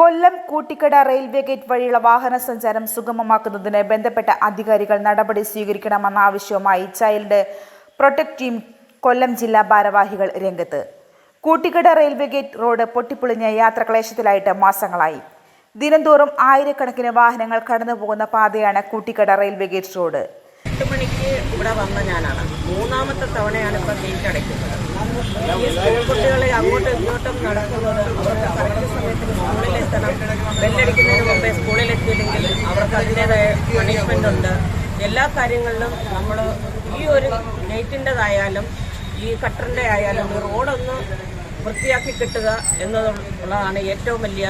കൊല്ലം Koottikkada railway gate വഴിയുള്ള വാഹന സഞ്ചാരം സുഗമമാക്കുന്നതിന് ബന്ധപ്പെട്ട അധികാരികൾ നടപടി സ്വീകരിക്കണമെന്ന ആവശ്യവുമായി ചൈൽഡ് പ്രൊട്ടക്ട് ടീം കൊല്ലം ജില്ലാ ഭാരവാഹികൾ രംഗത്ത്. കൂട്ടിക്കട റെയിൽവേ ഗേറ്റ് റോഡ് പൊട്ടിപ്പൊളിഞ്ഞ യാത്രക്ലേശത്തിലായിട്ട് മാസങ്ങളായി. ദിനംതോറും ആയിരക്കണക്കിന് വാഹനങ്ങൾ കടന്നുപോകുന്ന പാതയാണ് കൂട്ടിക്കട റെയിൽവേ ഗേറ്റ് റോഡ്. എട്ട് മണിക്ക് ഇവിടെ വന്ന ഞാനാണ്. മൂന്നാമത്തെ തവണയാണ് ഇപ്പം ഗേറ്റ് അടയ്ക്കുന്നത്. ഈ സ്കൂൾ കുട്ടികളെ അങ്ങോട്ടും ഇങ്ങോട്ടും നടക്കുന്നത് അവർക്ക് കറക്റ്റ് സമയത്തിന് സ്കൂളിലെത്തണം ബെല്ലടിക്കുന്നതിന് മുമ്പേ സ്കൂളിലെത്തിയില്ലെങ്കിൽ അവർക്ക് അതിന്റെതായ പണിഷ്മെന്റ് ഉണ്ട്. എല്ലാ കാര്യങ്ങളിലും നമ്മൾ ഈ ഒരു ഗേറ്റിന്റെതായാലും ഈ കട്ടറിന്റെ ആയാലും റോഡൊന്ന് വൃത്തിയാക്കി കിട്ടുക എന്നതുള്ളതാണ് ഏറ്റവും വലിയ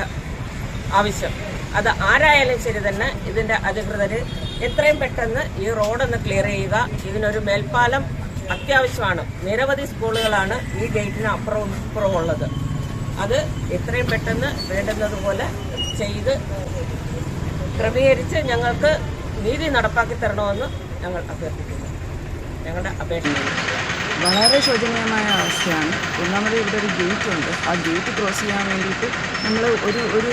ആവശ്യം. അത് ആരായാലും ശരി തന്നെ ഇതിന്റെ അധികൃതർ എത്രയും പെട്ടെന്ന് ഈ റോഡൊന്ന് ക്ലിയർ ചെയ്യുക. ഇതിനൊരു മേൽപ്പാലം അത്യാവശ്യമാണ്. നിരവധി സ്കൂളുകളാണ് ഈ ഗേറ്റിന് അപ്പുറവും ഇപ്പുറവും ഉള്ളത്. അത് എത്രയും പെട്ടെന്ന് വേണ്ടുന്നതുപോലെ ചെയ്ത് ക്രമീകരിച്ച് ഞങ്ങൾക്ക് നീതി നടപ്പാക്കി തരണമെന്ന് ഞങ്ങൾ അഭ്യർത്ഥിക്കുന്നു. ഞങ്ങളുടെ അപേക്ഷ വളരെ ശോചനീയമായ അവസ്ഥയാണ്. ഒന്നാമത് ഇവിടെ ഒരു ഗേറ്റ് ഉണ്ട്. ആ ഗേറ്റ് ക്രോസ് ചെയ്യാൻ വേണ്ടിയിട്ട് നമ്മൾ ഒരു ഒരു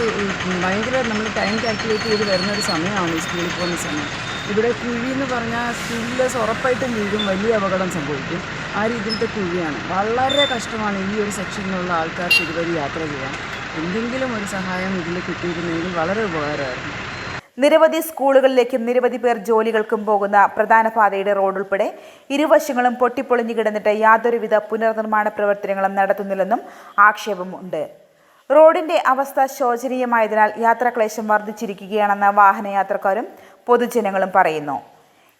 ഭയങ്കര നമ്മൾ ടൈം കാൽക്കുലേറ്റ് ചെയ്ത് വരുന്ന ഒരു സമയമാണ് ഈ സ്കൂളിൽ പോകുന്ന സമയം. ഇവിടെ കുഴി എന്ന് പറഞ്ഞാൽ സ്കൂളിലേസ് ഉറപ്പായിട്ടും വീഴും. വലിയ അപകടം സംഭവിക്കും. ആ രീതിയിലത്തെ കുഴിയാണ്. വളരെ കഷ്ടമാണ് ഈ ഒരു സെക്ഷനിലുള്ള ആൾക്കാർക്ക് ഇതുവഴി യാത്ര ചെയ്യാൻ. എന്തെങ്കിലും ഒരു സഹായം ഇതിൽ കിട്ടിയിരുന്നെങ്കിൽ വളരെ ഉപകാരമായിരുന്നു. നിരവധി സ്കൂളുകളിലേക്കും നിരവധി പേർ ജോലികൾക്കും പോകുന്ന പ്രധാന പാതയുടെ റോഡ് ഉൾപ്പെടെ ഇരുവശങ്ങളും പൊട്ടിപ്പൊളിഞ്ഞു കിടന്നിട്ട് യാതൊരുവിധ പുനർനിർമ്മാണ പ്രവർത്തനങ്ങളും നടത്തുന്നില്ലെന്നും ആക്ഷേപമുണ്ട്. റോഡിന്റെ അവസ്ഥ ശോചനീയമായതിനാൽ യാത്രാക്ലേശം വർദ്ധിച്ചിരിക്കുകയാണെന്ന് വാഹനയാത്രക്കാരും പൊതുജനങ്ങളും പറയുന്നു.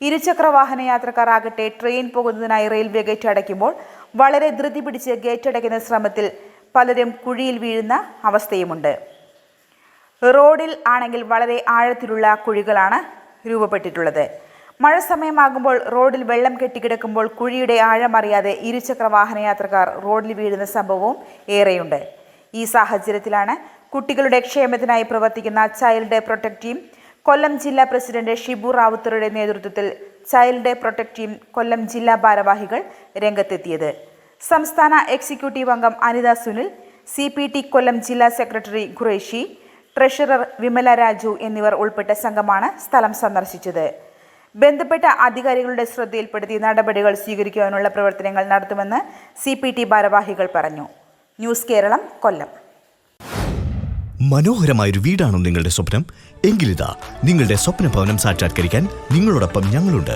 ഇരുചക്ര വാഹന യാത്രക്കാർ ആകട്ടെ ട്രെയിൻ പോകുന്നതിനായി റെയിൽവേ ഗേറ്റ് അടയ്ക്കുമ്പോൾ വളരെ ധൃതി പിടിച്ച് ഗേറ്റ് അടയ്ക്കുന്ന ശ്രമത്തിൽ പലരും കുഴിയിൽ വീഴുന്ന അവസ്ഥയുമുണ്ട്. റോഡിൽ ആണെങ്കിൽ വളരെ ആഴത്തിലുള്ള കുഴികളാണ് രൂപപ്പെട്ടിട്ടുള്ളത്. മഴ സമയമാകുമ്പോൾ റോഡിൽ വെള്ളം കെട്ടിക്കിടക്കുമ്പോൾ കുഴിയുടെ ആഴം അറിയാതെ ഇരുചക്ര വാഹനയാത്രക്കാർ റോഡിൽ വീഴുന്ന സംഭവവും ഏറെയുണ്ട്. ഈ സാഹചര്യത്തിലാണ് കുട്ടികളുടെ ക്ഷേമത്തിനായി പ്രവർത്തിക്കുന്ന ചൈൽഡ് പ്രൊട്ടക്ട് ടീം കൊല്ലം ജില്ലാ പ്രസിഡന്റ് ഷിബു റാവുത്തറുടെ നേതൃത്വത്തിൽ ചൈൽഡ് പ്രൊട്ടക്ട് ടീം കൊല്ലം ജില്ലാ ഭാരവാഹികൾ രംഗത്തെത്തിയത്. സംസ്ഥാന എക്സിക്യൂട്ടീവ് അംഗം അനിത സുനിൽ സി കൊല്ലം ജില്ലാ സെക്രട്ടറി ഖുറേഷി ട്രഷറർ വിമല രാജു എന്നിവർ ഉൾപ്പെട്ട സംഘമാണ് സ്ഥലം സന്ദർശിച്ചത്. ബന്ധപ്പെട്ട അധികാരികളുടെ ശ്രദ്ധയിൽപ്പെടുത്തി നടപടികൾ സ്വീകരിക്കുവാനുള്ള പ്രവർത്തനങ്ങൾ നടത്തുമെന്ന് സി പി ടി ഭാരവാഹികൾ പറഞ്ഞു. ന്യൂസ് കേരളം കൊല്ലം. മനോഹരമായൊരു വീടാണോ നിങ്ങളുടെ സ്വപ്നം? എങ്കിലിതാ നിങ്ങളുടെ സ്വപ്ന ഭവനം സാക്ഷാത്കരിക്കാൻ നിങ്ങളോടൊപ്പം ഞങ്ങളുണ്ട്.